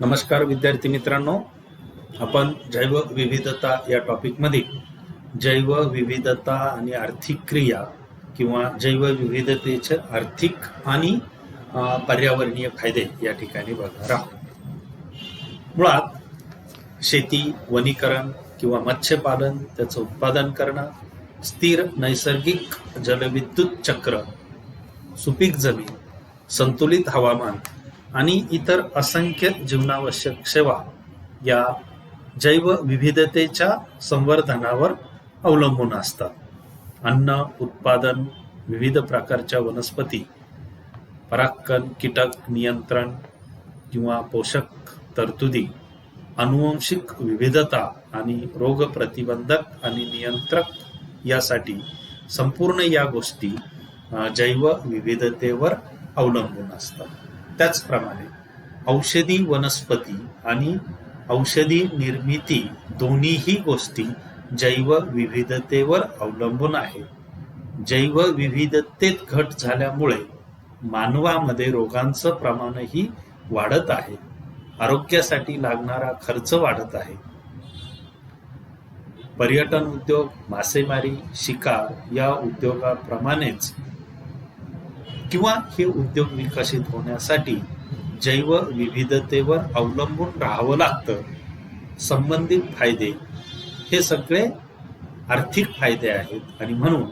नमस्कार विद्यार्थी मित्रांनो. आपण जैवविविधता या टॉपिकमध्ये जैवविविधता आणि आर्थिक क्रिया किंवा जैवविविधतेचे आर्थिक आणि पर्यावरणीय फायदे या ठिकाणी बघणार आहोत. मुळात शेती वनीकरण किंवा मत्स्यपालन त्याचं उत्पादन करणं स्थिर नैसर्गिक जलविद्युत चक्र सुपीक जमीन संतुलित हवामान आणि इतर असंख्य जीवनावश्यक सेवा या जैवविविधतेच्या संवर्धनावर अवलंबून असतात. अन्न उत्पादन विविध प्रकारच्या वनस्पती परागकण कीटक नियंत्रण किंवा पोषक तरतुदी अनुवंशिक विविधता आणि रोग प्रतिबंधक आणि नियंत्रक यासाठी संपूर्ण या गोष्टी जैव जैवविविधतेवर अवलंबून असतात. त्याचप्रमाणे औषधी वनस्पती आणि औषधी निर्मिती दोन्हीही गोष्टी जैवविविधतेवर अवलंबून आहे जैवविविधतेत घट झाल्यामुळे मानवामध्ये रोगांचं प्रमाणही वाढत आहे. आरोग्यासाठी लागणारा खर्च वाढत आहे. पर्यटन उद्योग मासेमारी शिकार या उद्योगाप्रमाणेच किंवा हे उद्योग विकसित होण्यासाठी जैव विविधतेवर अवलंबून राहावं लागतं. संबंधित फायदे हे सगळे आर्थिक फायदे आहेत. आणि म्हणून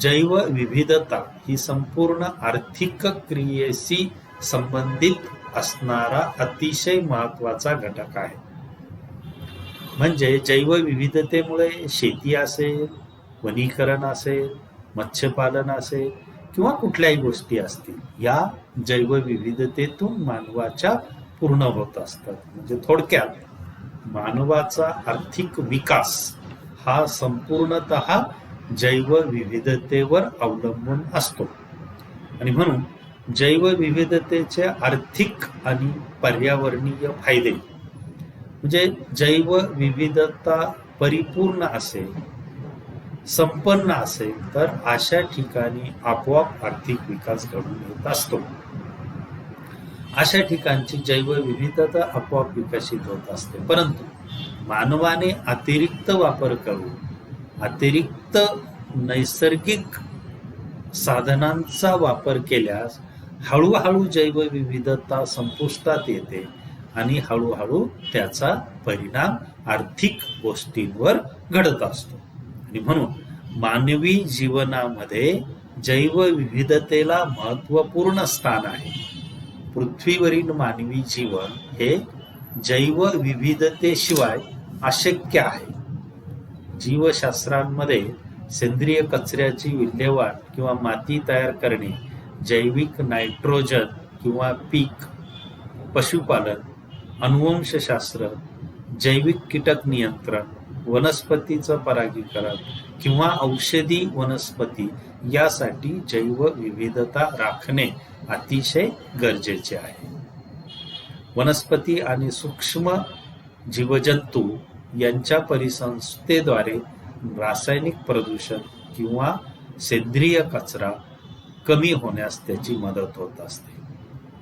जैवविविधता ही संपूर्ण आर्थिक क्रियेशी संबंधित असणारा अतिशय महत्त्वाचा घटक आहे. म्हणजे जैवविविधतेमुळे शेती असेल वनीकरण असेल मत्स्यपालन असेल किंवा कुठल्याही गोष्टी असतील या जैवविविधतेतून मानवाच्या पूर्ण होत असतात. म्हणजे थोडक्यात मानवाचा आर्थिक विकास हा संपूर्णत जैवविविधतेवर अवलंबून असतो. आणि म्हणून जैवविविधतेचे आर्थिक आणि पर्यावरणीय फायदे म्हणजे जैवविविधता परिपूर्ण असेल संपन्न असेल तर अशा ठिकाणी आपोआप आर्थिक विकास घडून येत असतो. अशा ठिकाणची जैवविविधता आपोआप विकसित होत असते. परंतु मानवाने अतिरिक्त वापर करून अतिरिक्त नैसर्गिक साधनांचा वापर केल्यास हळूहळू जैवविविधता संपुष्टात येते आणि हळूहळू त्याचा परिणाम आर्थिक गोष्टींवर घडत असतो. आणि म्हणून मानवी जीवनामध्ये जैवविविधतेला महत्त्वपूर्ण स्थान आहे. पृथ्वीवरील मानवी जीवन हे जैवविविधतेशिवाय अशक्य आहे. जीवशास्त्रांमध्ये सेंद्रिय कचऱ्याची विल्हेवाट किंवा माती तयार करणे जैविक नायट्रोजन किंवा पीक पशुपालन अनुवंशशास्त्र जैविक कीटक नियंत्रण वनस्पतीचं परागीकरण किंवा औषधी वनस्पती यासाठी जैवविविधता राखणे अतिशय गरजेचे आहे. वनस्पती आणि सूक्ष्म जीवजंतू यांच्या परिसंस्थेद्वारे रासायनिक प्रदूषण किंवा सेंद्रिय कचरा कमी होण्यास त्याची मदत होत असते.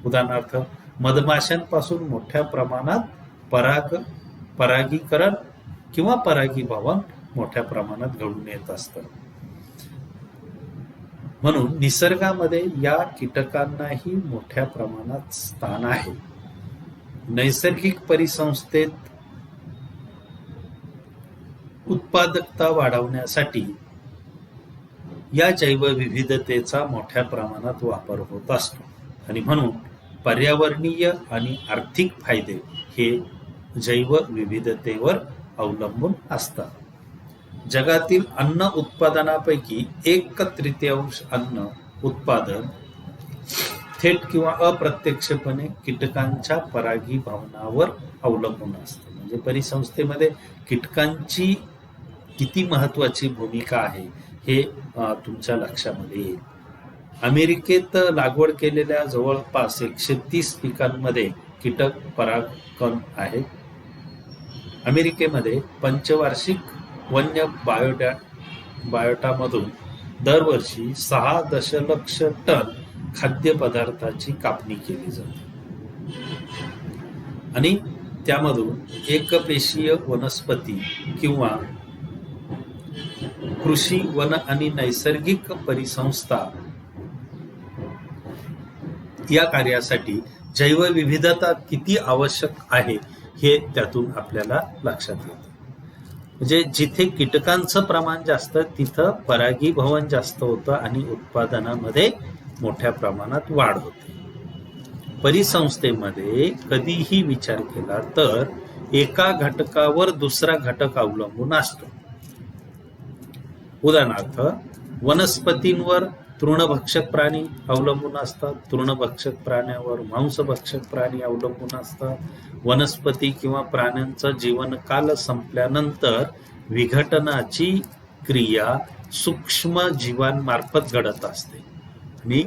उदाहरणार्थ मधमाशांपासून मोठ्या प्रमाणात पराग परागीकरण किंवा परागीभवन मोठ्या प्रमाणात घडून येत असतं म्हणून निसर्गामध्ये या कीटकांनाही मोठ्या प्रमाणात स्थान आहे. नैसर्गिक परिसंस्थेत उत्पादकता वाढवण्यासाठी या जैवविविधतेचा मोठ्या प्रमाणात वापर होत असतो. आणि म्हणून पर्यावरणीय आणि आर्थिक फायदे हे जैवविविधतेवर अवलंबून असतात. जगातील अन्न उत्पादनापैकी एक तृतीयांश अन्न उत्पादन थेट किंवा अप्रत्यक्षपणे कीटकांच्या परागीभवनावर अवलंबून असतं. म्हणजे परिसंस्थेमध्ये कीटकांची किती महत्वाची भूमिका आहे हे तुमच्या लक्षामध्ये येईल. अमेरिकेत लागवड केलेल्या जवळपास एकशे तीस पिकांमध्ये कीटक परागकण आहेत अमेरिकेमध्ये पंचवार्षिक वन्य बायोटा बायोटामधून दरवर्षी सहा दशलक्ष टन खाद्यपदार्थाची कापणी केली जाते. आणि त्यामधून एकपेशीय वनस्पती किंवा कृषी वन आणि नैसर्गिक परिसंस्था या कार्यासाठी जैवविविधता किती आवश्यक आहे? हे त्यातून आपल्याला लक्षात येतं. म्हणजे जिथे कीटकांचं प्रमाण जास्त तिथं परागीभवन जास्त होतं आणि उत्पादनामध्ये मोठ्या प्रमाणात वाढ होते. परिसंस्थेमध्ये कधीही विचार केला तर एका घटकावर दुसरा घटक अवलंबून असतो. उदाहरणार्थ वनस्पतींवर तृणभक्षक प्राणी अवलंबून असतात. तृणभक्षक प्राण्यावर मांसभक्षक प्राणी अवलंबून असतात. वनस्पती किंवा प्राण्यांचा जीवनकाल संपल्यानंतर विघटनाची क्रिया सूक्ष्म जीवांमार्फत घडत असते. आणि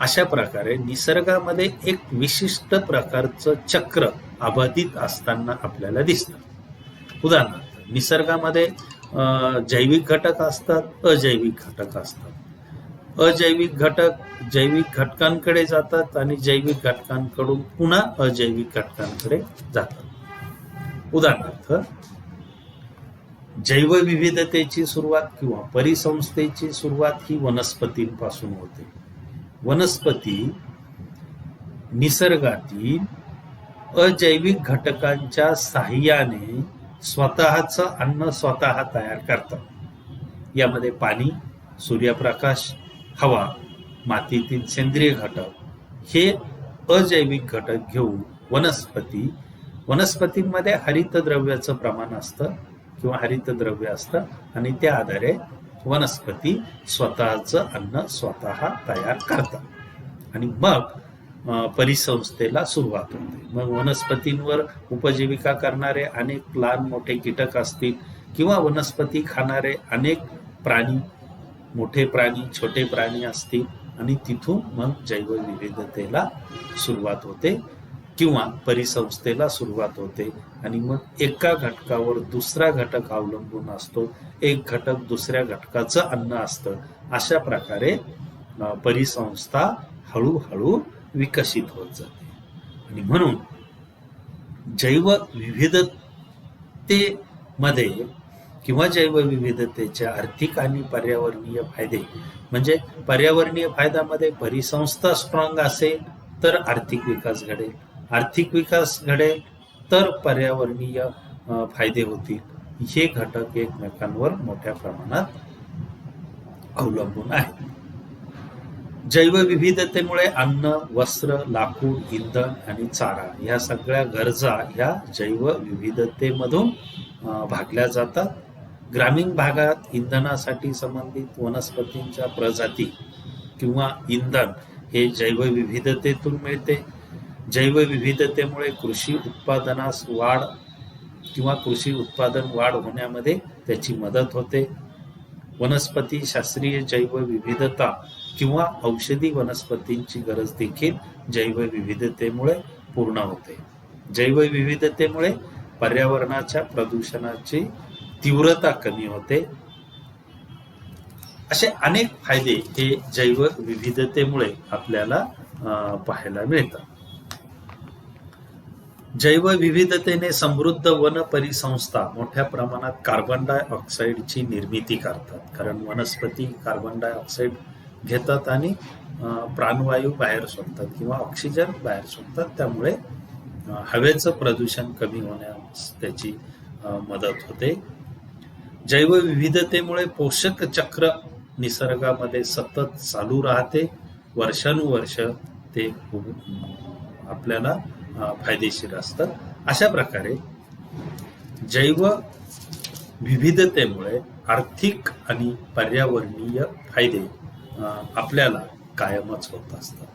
अशा प्रकारे निसर्गामध्ये एक विशिष्ट प्रकारचं चक्र अबाधित असताना आपल्याला दिसतं. उदाहरणार्थ निसर्गामध्ये जैविक घटक असतात अजैविक घटक असतात. अजैविक घटक जैविक घटकांकडे जातात आणि जैविक घटकांकडून पुन्हा अजैविक घटकांकडे जातात. उदाहरणार्थ जैवविविधतेची सुरुवात किंवा परिसंस्थेची सुरुवात ही वनस्पतींपासून होते. वनस्पती निसर्गातील अजैविक घटकांच्या साह्याने स्वतःचं अन्न स्वतः तयार करतात. यामध्ये पाणी सूर्यप्रकाश हवा मातीतील सेंद्रिय घटक हे अजैविक घटक घेऊन वनस्पती वनस्पतींमध्ये हरितद्रव्याचं प्रमाण असतं किंवा हरितद्रव्य असतं आणि त्या आधारे वनस्पती स्वतःचं अन्न स्वतः तयार करतात आणि मग परिसंस्थेला सुरुवात होते. मग वनस्पतींवर उपजीविका करणारे अनेक लहान मोठे कीटक असतील किंवा वनस्पती खाणारे अनेक प्राणी मोठे प्राणी छोटे प्राणी असतील आणि तिथून मग जैवविविधतेला सुरुवात होते किंवा परिसंस्थेला सुरुवात होते. आणि मग एका घटकावर दुसरा घटक अवलंबून असतो. एक घटक दुसऱ्या घटकाचं अन्न असतं. अशा प्रकारे परिसंस्था हळूहळू विकसित होत जाते. आणि म्हणून जैवविविधतेमध्ये किंवा जैवविविधतेच्या आर्थिक आणि पर्यावरणीय फायदे. म्हणजे पर्यावरणीय फायद्यामध्ये परिसंस्था स्ट्रॉंग असेल तर आर्थिक विकास घडेल. आर्थिक विकास घडेल तर पर्यावरणीय फायदे होतील. हे घटक एकमेकांवर मोठ्या प्रमाणात अवलंबून आहेत. जैवविविधतेमुळे अन्न वस्त्र लाकूड इंधन आणि चारा ह्या सगळ्या गरजा ह्या जैवविविधतेमधून भागल्या जातात. ग्रामीण भागात इंधनासाठी संबंधित वनस्पतींच्या प्रजाती किंवा इंधन हे जैवविविधतेतून मिळते. जैवविविधतेमुळे कृषी उत्पादनास वाढ किंवा कृषी उत्पादन वाढ होण्यामध्ये त्याची मदत होते. वनस्पती शास्त्रीय जैवविविधता किंवा औषधी वनस्पतींची गरज देखील जैवविविधतेमुळे पूर्ण होते. जैवविविधतेमुळे पर्यावरणाच्या प्रदूषणाची तीव्रता कमी होते. असे अनेक फायदे हे जैवविविधतेमुळे आपल्याला पाहायला मिळतात. जैवविविधतेने समृद्ध वन परिसंस्था मोठ्या प्रमाणात कार्बन डायऑक्साईडची निर्मिती करतात. कारण वनस्पती कार्बन डायऑक्साईड घेतात आणि प्राणवायू बाहेर सोडतात किंवा ऑक्सिजन बाहेर सोडतात. त्यामुळे हवेचं प्रदूषण कमी होण्यास त्याची मदत होते. जैवविविधतेमुळे पोषक चक्र निसर्गामध्ये सतत चालू राहते. वर्षानुवर्ष ते खूप आपल्याला फायदेशीर असतं अशा प्रकारे जैव विविधतेमुळे आर्थिक आणि पर्यावरणीय फायदे आपल्याला कायमच होत असतात.